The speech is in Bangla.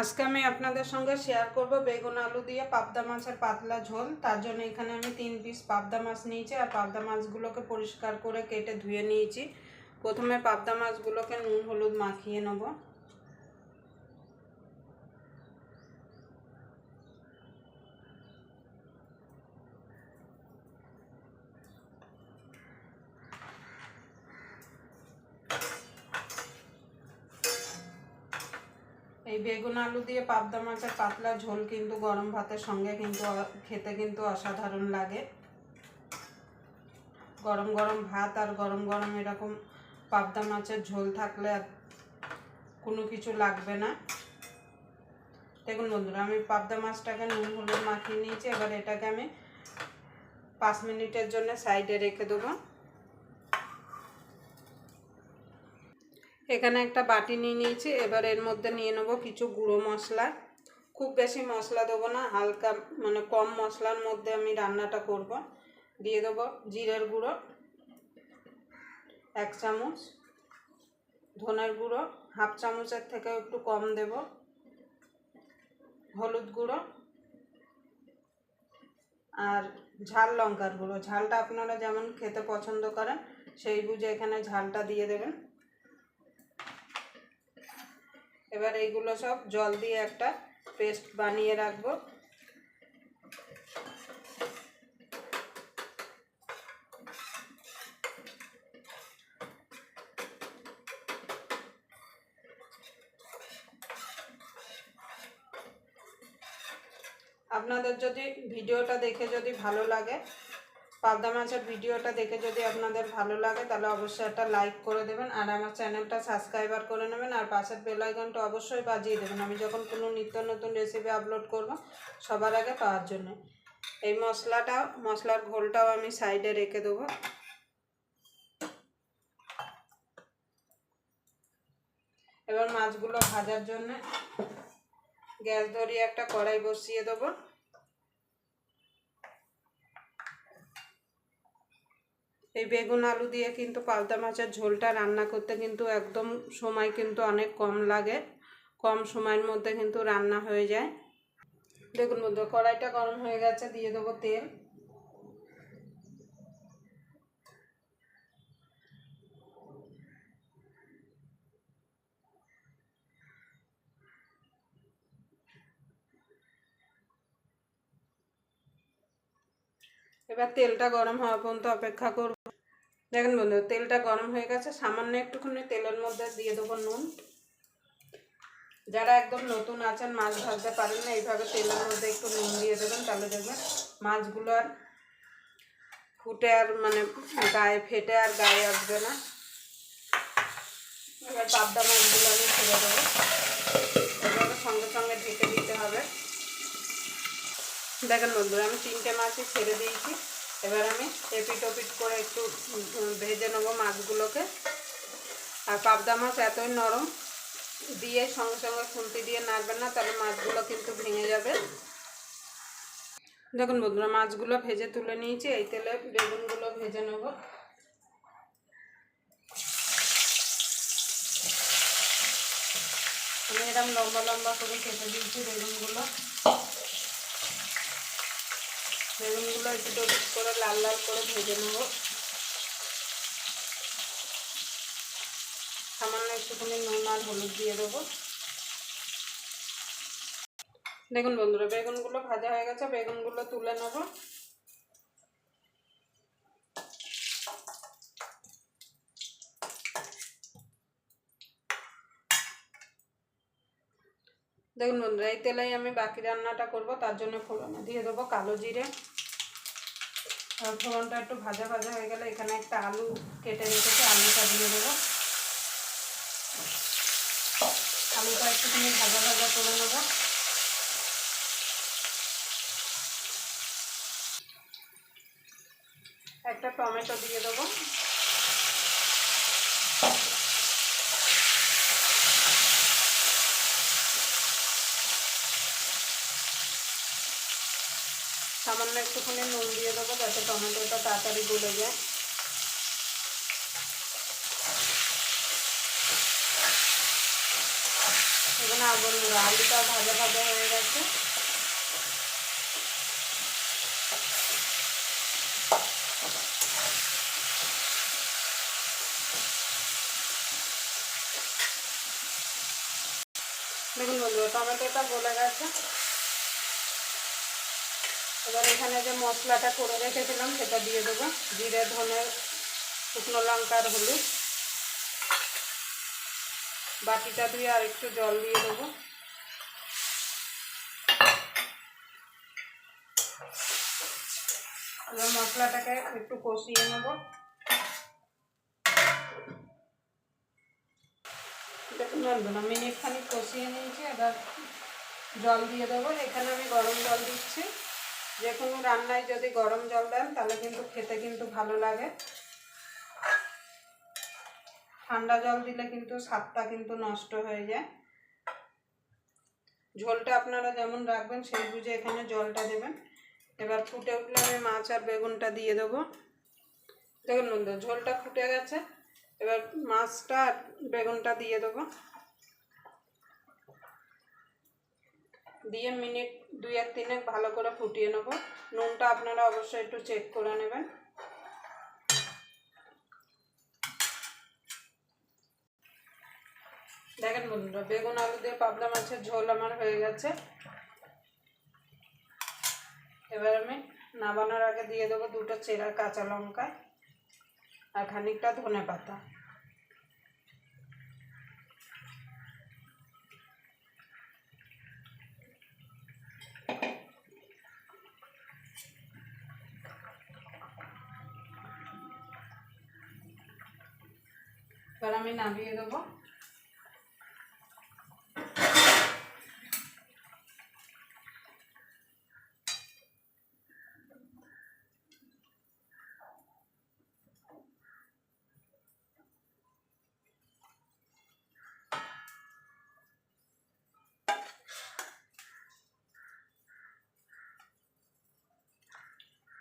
আজকে আমি আপনাদের সঙ্গে শেয়ার করব বেগুন আলু দিয়ে পাবদা মাছের পাতলা ঝোল। তার জন্য এখানে আমি তিন পিস পাবদা মাছ নিয়েছি আর পাবদা মাছগুলোকে পরিষ্কার করে কেটে ধুয়ে নিয়েছি। প্রথমে পাবদা মাছগুলোকে নুন, হলুদ মাখিয়ে নেব। এই বেগুন আলু দিয়ে পাবদা মাছের পাতলা ঝোল কিন্তু গরম ভাতের সঙ্গে কিন্তু খেতে কিন্তু অসাধারণ লাগে। গরম গরম ভাত আর গরম গরম এরকম পাবদা মাছের ঝোল থাকলে আর কোনো কিছু লাগবে না। দেখুন বন্ধুরা, আমি পাবদা মাছটাকে নুন হলুদ মাখিয়ে নিয়েছি, এবার এটাকে আমি পাঁচ মিনিটের জন্য সাইডে রেখে দেবো। এখানে একটা বাটি নিয়ে নিয়েছি। এবার এর মধ্যে নিয়ে নেব কিছু গুঁড়ো মশলা। খুব বেশি মশলা দেবো না, হালকা মানে কম মশলার মধ্যে আমি রান্নাটা করব। দিয়ে দেবো জিরের গুঁড়ো, এক চামচ। ধনের গুঁড়ো, হাফ চামচের থেকে একটু কম দেব। হলুদ গুঁড়ো আর ঝাল লঙ্কার গুঁড়ো। ঝালটা আপনারা যেমন খেতে পছন্দ করেন, সেই বুঝে এখানে ঝালটা দিয়ে দেবেন। এবার এইগুলো সব জল দিয়ে একটা পেস্ট বানিয়ে রাখব। আপনাদের যদি ভিডিওটা দেখে যদি ভালো লাগে পাবদা মাছের ভিডিওটা দেখে যদি আপনাদের ভালো লাগে, তাহলে অবশ্যই একটা লাইক করে দেবেন আর আমার চ্যানেলটা সাবস্ক্রাইবার করে নেবেন আর পাশের বেল আইকনটা অবশ্যই বাজিয়ে দেবেন। আমি যখন কোনো নিত্য নতুন রেসিপি আপলোড করব, সবার আগে পাওয়ার জন্য। এই মশলাটা মশলার ঘোলটাও আমি সাইডে রেখে দেবো। এবার মাছগুলো ভাজার জন্য গ্যাস ধরিয়ে একটা কড়াই বসিয়ে দেবো। এই বেগুন আলু দিয়ে কিন্তু পালতা মাছের ঝোলটা রান্না করতে কিন্তু একদম সময় কিন্তু অনেক কম লাগে। কম সময়ের মধ্যে কিন্তু রান্না হয়ে যায়। দেখুন বন্ধু, কড়াইটা গরম হয়ে গেছে, দিয়ে দেবো তেল। এবার তেলটা গরম হওয়া পর্যন্ত অপেক্ষা করব। দেখেন বন্ধু তেলটা গরম হয়ে গেছে। সামান্য একটুখানি তেলের মধ্যে দিয়ে দেবো নুন। যারা একদম নতুন আছেন, মাছ ভাজতে পারেন না, এইভাবে তেলের মধ্যে একটু নুন দিয়ে দেবেন, তাহলে দেখবেন মাছগুলো আর ফুটে আর মানে গায়ে ফেটে আর গায়ে আসবে না। এবার পাবদা মাছগুলো আমি ছেড়ে দেবো। এভাবে সঙ্গে সঙ্গে ঢেকে দিতে হবে। দেখেন বন্ধুরা, আমি তিনটে মাছই ছেড়ে দিয়েছি। এবার আমি এপিট ওপিট করে একটু ভেজে নেব মাছগুলোকে। আর পাবদা মাছ এতই নরম, দিয়ে সঙ্গে সঙ্গে খুন্তি দিয়ে নাড়বেন না, তাহলে মাছগুলো কিন্তু ভেঙে যাবে। দেখুন বন্ধুরা, মাছগুলো ভেজে তুলে নিয়েছি, এই তেলে বেগুনগুলো ভেজে নেব। আমি এরকম লম্বা লম্বা করে কেটে দিয়েছি বেগুনগুলো। বেগুনগুলো একটু ডবিট করে লাল লাল করে ভেজে নেব। সামান্য একটুখানি নুন আর হলুদ দিয়ে দেবো। দেখুন বন্ধুরা, বেগুনগুলো ভাজা হয়ে গেছে, বেগুনগুলো তুলে নেব। দেখুন বন্ধুরা, এই তেলেই আমি বাকি রান্নাটা করব, তার জন্য ফোড়নে দিয়ে দেবো কালো জিরে। ফোড়নটা একটু ভাজা ভাজা হয়ে গেলে এখানে একটা আলু কেটে রেখেছি, আলুটা দিয়ে দেবো। আলুটা একটুখানি ভাজা ভাজা করে নেব। একটা টমেটো দিয়ে দেবো। সামান্য একটুখানি নুন দিয়ে দেবো যাতে টমেটোটা তাড়াতাড়ি গলে যায়। এখানে আগুন আলুটা ভাজা ভাজা হয়ে গেছে। দেখুন বন্ধুরা, টমেটোটা গলে গেছে। এবার এখানে যে মশলাটা করে রেখেছিলাম, সেটা দিয়ে দেবো। জিরে, ধনে, শুকনো লঙ্কার হলুদ। বাটিটা ধুয়ে আর একটু জল দিয়ে দেবো। এবার মশলাটাকে একটু কষিয়ে নেব। দেখুন বন্ধুরা মিনিট খানিক কষিয়ে নিয়েছি। এবার জল দিয়ে দেবো। এখানে আমি গরম জল দিচ্ছি। যে কোনো রান্নায় যদি গরম জল দেন, তাহলে কিন্তু খেতে কিন্তু ভালো লাগে। ঠান্ডা জল দিলে কিন্তু স্বাদটা কিন্তু নষ্ট হয়ে যায়। ঝোলটা আপনারা যেমন রাখবেন, সেই বুঝে এখানে জলটা দেবেন। এবার ফুটে উঠলে আমি মাছ আর বেগুনটা দিয়ে দেবো। দেখুন বন্ধু ঝোলটা ফুটে গেছে। এবার মাছটা আর বেগুনটা দিয়ে দেবো। দিয়ে মিনিট দুই এক তিনেক ভালো করে ফুটিয়ে নেব। নুনটা আপনারা অবশ্যই একটু চেক করে নেবেন। দেখেন বন্ধুরা, বেগুন, আলু দিয়ে পাবদা মাছের ঝোল আমার হয়ে গেছে। এবার আমি নামানোর আগে দিয়ে দেবো দুটো চেরা কাঁচা লঙ্কা আর খানিকটা ধনে পাতা এবার আমি নামিয়ে দেবো।